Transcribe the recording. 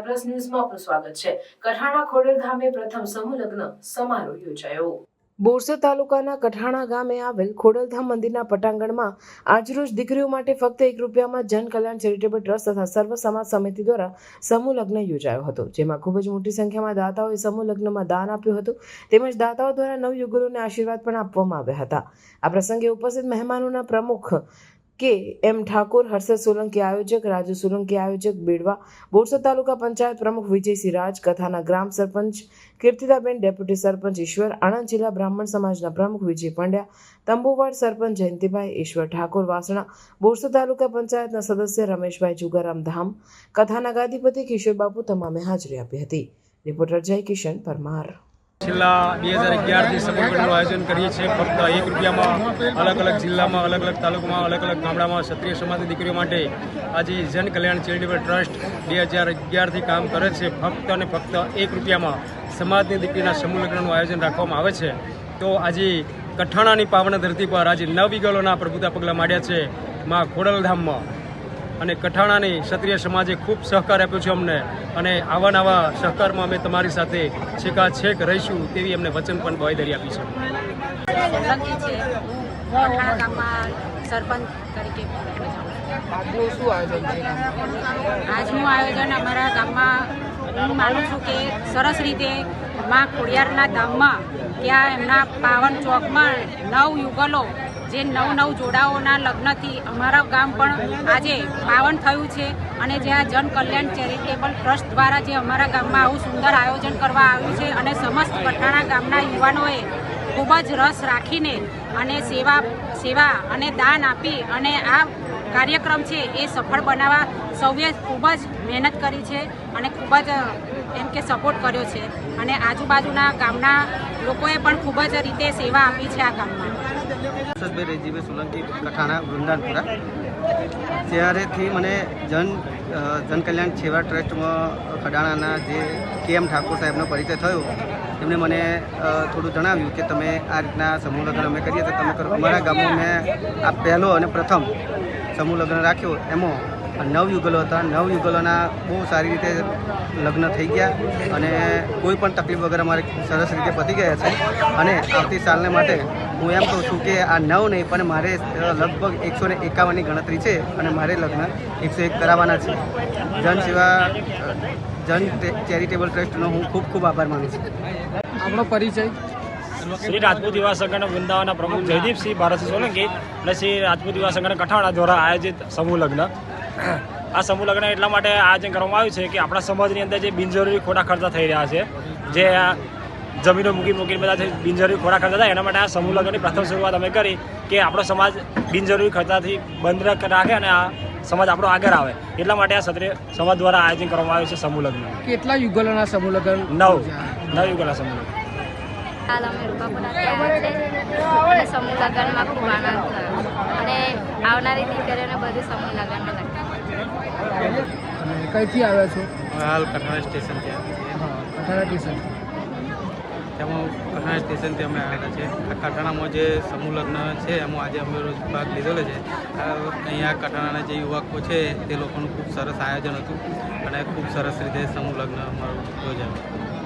આઈ plus ન્યૂઝમાં આપનું સ્વાગત છે. કઠાણા ખોડલ ધામે પ્રથમ સમૂહ લગ્ન સમારોહ યોજાયો. બોરસદ તાલુકાના કઠાણા ગામે આવેલ ખોડલધામ મંદિરના પટાંગણમાં આજરોજ દીકરીઓ માટે ફક્ત એક રૂપિયામાં જન કલ્યાણ ચેરિટેબલ ટ્રસ્ટ તથા સર્વ સમાજ સમિતિ દ્વારા સમૂહ લગ્ન યોજાયો હતો, જેમાં ખૂબ જ મોટી સંખ્યામાં દાતાઓએ સમૂહ લગ્નમાં દાન આપ્યું હતું. તેમજ દાતાઓ દ્વારા નવયુગલોને આશીર્વાદ પણ આપવામાં આવ્યા હતા. આ પ્રસંગે ઉપસ્થિત મહેમાનોના પ્રમુખ કે એમ ઠાકોર, હર્ષદ સોલંકી આયોજક, રાજુ સોલંકી આયોજક, બેડવા, બોરસદ તાલુકા પંચાયત પ્રમુખ વિજયસિંહ રાજ, કથાના ગ્રામ સરપંચ, કીર્તિદાબેન, ડેપ્યુટી સરપંચ ઈશ્વર, આણંદ જિલ્લા બ્રાહ્મણ સમાજના પ્રમુખ વિજય પંડ્યા, તંબુવાડ સરપંચ જયંતિભાઈ ઈશ્વર ઠાકોર, વાસણા, બોરસદ તાલુકા પંચાયતના સદસ્ય રમેશભાઈ જુગારામ ધામ, કથાના ગાદીપતિ કિશોર બાપુ તમામે હાજરી આપી હતી. રિપોર્ટર જય કિશન પરમાર. છેલ્લા બે હજાર અગિયારથી સમૂહગઢનું આયોજન કરીએ છીએ. ફક્ત એક રૂપિયામાં અલગ અલગ જિલ્લામાં, અલગ અલગ તાલુકામાં, અલગ અલગ ગામડામાં ક્ષત્રિય સમાજની દીકરીઓ માટે આજે જન કલ્યાણ ચેરિટેબલ ટ્રસ્ટ બે હજાર અગિયારથી કામ કરે છે. ફક્ત અને ફક્ત એક રૂપિયામાં સમાજની દીકરીના સમૂહ લગ્નનું આયોજન રાખવામાં આવે છે. તો આજે કઠાણાની પાવન ધરતી પર આજે નવ વિગલોના પ્રભુતા પગલાં માંડ્યા છે. માં ખોડલધામમાં અને કઠાણાની ક્ષત્રિય સમાજે ખૂબ સહકાર આપ્યો છે અમને. અને આવા નવા સહકારમાં અમે તમારી સાથે છેકા છેક રહીશું તેવી અમને વચન પણ બાંયધરી આપી છે. ગામમાં સરપંચ તરીકે ફરજ બજાવું છું. આજનું આયોજન અમારા ગામમાં હું માનું છું કે સરસ રીતે માં ખોડિયારના ધામમાં ત્યાં એમના પાવન ચોકમાં નવ યુગલો જે નવ નવ જોડાઓના લગ્નથી અમારા ગામ પણ આજે પાવન થયું છે અને જ્યાં જન કલ્યાણ ચેરિટેબલ ટ્રસ્ટ દ્વારા જે અમારા ગામમાં આવું સુંદર આયોજન કરવા આવ્યું છે અને સમસ્ત પઠાણા ગામના યુવાનોએ ખૂબ જ રસ રાખીને અને સેવા સેવા અને દાન આપી અને આ કાર્યક્રમ છે એ સફળ બનાવવા સૌએ ખૂબ જ મહેનત કરી છે અને ખૂબ જ એમ કે સપોર્ટ કર્યો છે. અને આજુબાજુના ગામના લોકોએ પણ ખૂબ જ રીતે સેવા આપી છે આ ગામમાં. હર્ષદભાઈ રેજીભાઈ સોલંકી કઠાણા વૃંદાનપુરા. ત્યારેથી મને જન જનકલ્યાણ જન કલ્યાણ સેવા ટ્રસ્ટમાં કડાણાના જે કે એમ ઠાકોર સાહેબનો પરિચય થયો એમણે મને થોડું જણાવ્યું કે તમે આ રીતના સમૂહ લગ્ન અમે કરીએ તો તમે કરો. અમારા ગામમાં મેં આ પહેલો અને પ્રથમ સમૂહ લગ્ન રાખ્યો. એમાં નવ યુગલો હતા. નવ યુગલોના બહુ સારી રીતે લગ્ન થઈ ગયા અને કોઈ પણ તકલીફ વગર અમારે સરસ રીતે પતી ગયા છે. અને આવતી સાલને માટે હું એમ કહું છું કે આ નવ નહીં પણ મારે લગભગ એકસો ને એકાવનની ગણતરી છે અને મારે લગ્ન એકસો એક કરાવવાના છે. જન સેવા જન ચેરિટેબલ ટ્રસ્ટનો હું ખૂબ ખૂબ આભાર માનું છું. આપણો પરિચય? શ્રી રાજપૂત યુવા સંઘના વૃંદાવનના પ્રમુખ જયદીપસિંહ ભારતસિંહ સોલંકી અને શ્રી રાજપૂત યુવા સંઘના કઠાણા દ્વારા આયોજિત સમૂહ લગ્ન. આ સમૂહ લગ્ન એટલા માટે આયોજન કરવામાં આવ્યું છે કે આપણા સમાજની અંદર જે બિનજરૂરી ખોટા ખર્ચા થઈ રહ્યા છે જે આ જમીનો મૂકી મૂકીને બધા બિનજરૂરી ખોટા ખર્ચા થાય એના માટે આ સમૂહ લગ્નની પ્રથમ શરૂઆત અમે કરી કે આપણો સમાજ બિનજરૂરી ખર્ચાથી બંધ રાખે અને આ સમાજ આપણો આગળ આવે. એટલા માટે આ ક્ષત્રિય સમાજ દ્વારા આયોજન કરવામાં આવ્યું છે સમૂહ લગ્ન. કેટલા યુગલોના સમૂહ લગ્ન? નવ. નવ યુગલના સમૂહ લગ્ન. અમે છે. સમૂહ લગ્નમાં ખૂબ આનંદ થયો. અને આવનારી દીકરીઓને બધું સમૂહ લગ્નમાં લગ્ન અને કઈથી આવ્યા છો? હાલ કઠાણા સ્ટેશન છે કઠાણા સ્ટેશન. તેમાં કઠાણા સ્ટેશનથી અમે આવેલા છે આ કઠાણામાં જે સમૂહ લગ્ન છે એમાં આજે અમે રોજ ભાગ લીધેલો છે. આ અહીંયા કઠાણાના જે યુવકો છે તે લોકોનું ખૂબ સરસ આયોજન હતું અને ખૂબ સરસ રીતે સમૂહ લગ્ન અમારું યોજાયું.